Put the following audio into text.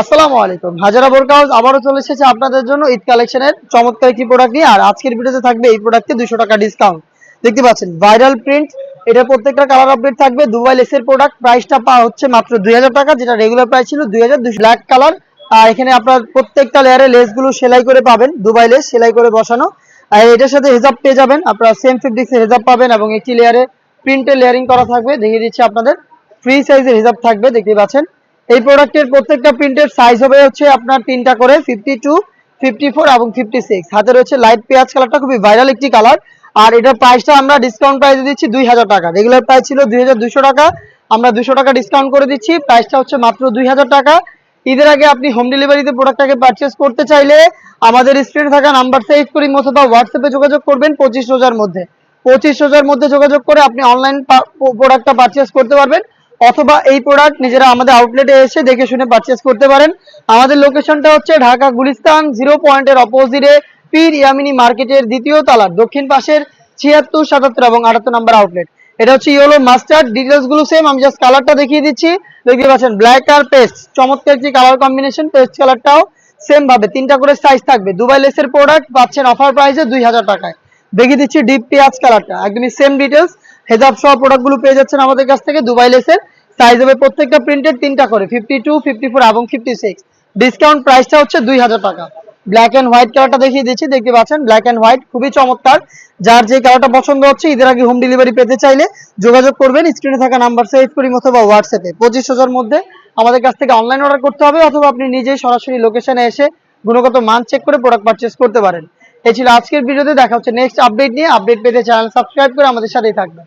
আসসালামু আলাইকুম। হাজারা বোরকা হাউস আবারও চলে এসেছে আপনাদের জন্য ঈদ কালেকশনের চমৎকার একটি প্রোডাক্ট নিয়ে। আর আজকের ভিডিওতে থাকবে এই প্রোডাক্টে দুশো টাকা ডিসকাউন্ট দেখতে পাচ্ছেন ভাইরাল প্রিন্ট এটা প্রত্যেকটা কালার আপডেট থাকবে। দুবাই লেসের প্রোডাক্ট প্রাইসটা পাওয়া হচ্ছে মাত্র দুই হাজার টাকা, যেটা রেগুলার প্রাইস ছিল দুই হাজার ব্ল্যাক কালার আর এখানে আপনার প্রত্যেকটা লেয়ারে লেসগুলো সেলাই করে পাবেন। দুবাই লেস সেলাই করে বসানো। আর এটার সাথে হেজাব পেয়ে যাবেন। আপনারা সেম ফেব্রিক্সে হেজাব পাবেন এবং একটি লেয়ারে প্রিন্টের লেয়ারিং করা থাকবে। দেখিয়ে দিচ্ছি আপনাদের। ফ্রি সাইজের হিসাব থাকবে, দেখতে পাচ্ছেন। এই প্রোডাক্টের প্রত্যেকটা প্রিন্টের সাইজ হবে হচ্ছে আপনার তিনটা করে ফিফটি টু ফিফটি ফোর এবং ফিফটি সিক্স হাতে রয়েছে লাইট পেঁয়াজ কালারটা খুবই ভাইরাল একটি কালার আর এটার প্রাইসটা আমরা ডিসকাউন্ট প্রাইসে দিচ্ছি দুই হাজার টাকা। রেগুলার প্রাইস ছিল দুই টাকা। আমরা দুশো টাকা ডিসকাউন্ট করে দিচ্ছি। প্রাইসটা হচ্ছে মাত্র দুই হাজার টাকা। ঈদের আগে আপনি হোম ডেলিভারিতে প্রোডাক্টটাকে পারচেস করতে চাইলে আমাদের স্ক্রিনে থাকা নাম্বার সেভ করি অথবা হোয়াটসঅ্যাপে যোগাযোগ করবেন পঁচিশ রোজার মধ্যে। পঁচিশ রোজার মধ্যে যোগাযোগ করে আপনি অনলাইন প্রোডাক্টটা পারচেস করতে পারবেন। অথবা এই প্রোডাক্ট নিজেরা আমাদের আউটলেটে এসে দেখে শুনে পারচেস করতে পারেন। আমাদের লোকেশনটা হচ্ছে ঢাকা গুলিস্তান জিরো পয়েন্টের অপোজিটে পীর ইয়ামিনী মার্কেটের দ্বিতীয় তলার দক্ষিণ পাশের ছিয়াত্তর, সাতাত্তর এবং আটাত্তর নাম্বার আউটলেট এটা হচ্ছে ইয়েলো মাস্টার্ড ডিটেলসগুলো সেম আমি জাস্ট কালারটা দেখিয়ে দিচ্ছি। দেখতে পাচ্ছেন ব্ল্যাক আর পেস্ট চমৎকার একটি কালার কম্বিনেশন পেস্ট কালারটাও সেম ভাবে, তিনটা করে সাইজ থাকবে। দুবাই লেসের প্রোডাক্ট পাচ্ছেন অফার প্রাইসে দুই হাজার টাকায়। দেখিয়ে দিচ্ছি ডিপ পেঁয়াজ কালারটা একদমই সেম ডিটেলস হেজাব সহ প্রোডাক্টগুলো পেয়ে যাচ্ছেন আমাদের কাছ থেকে দুবাই লেসের। সাইজ হবে প্রত্যেকটা প্রিন্টেড তিনটা করে ফিফটি টু ফিফটি ফোর এবং ফিফটি সিক্স ডিসকাউন্ট প্রাইসটা হচ্ছে দুই হাজার টাকা। ব্ল্যাক অ্যান্ড হোয়াইট কালারটা দেখিয়ে দিচ্ছি, দেখতে পাচ্ছেন ব্ল্যাক অ্যান্ড হোয়াইট খুবই চমৎকার। যার যে কালারটা পছন্দ হচ্ছে, ঈদের আগে হোম ডেলিভারি পেতে চাইলে যোগাযোগ করবেন স্ক্রিনে থাকা নাম্বার সেভ করি অথবা হোয়াটসঅ্যাপে পঁচিশ হাজার মধ্যে আমাদের কাছ থেকে অনলাইন অর্ডার করতে হবে অথবা আপনি নিজেই সরাসরি লোকেশনে এসে গুণগত মান চেক করে প্রোডাক্ট পারচেস করতে পারেন। এই ছিল আজকের ভিডিওতে, দেখা হচ্ছে নেক্সট আপডেট নিয়ে। আপডেট পেতে চ্যানেল সাবস্ক্রাইব করে আমাদের সাথেই থাকবেন।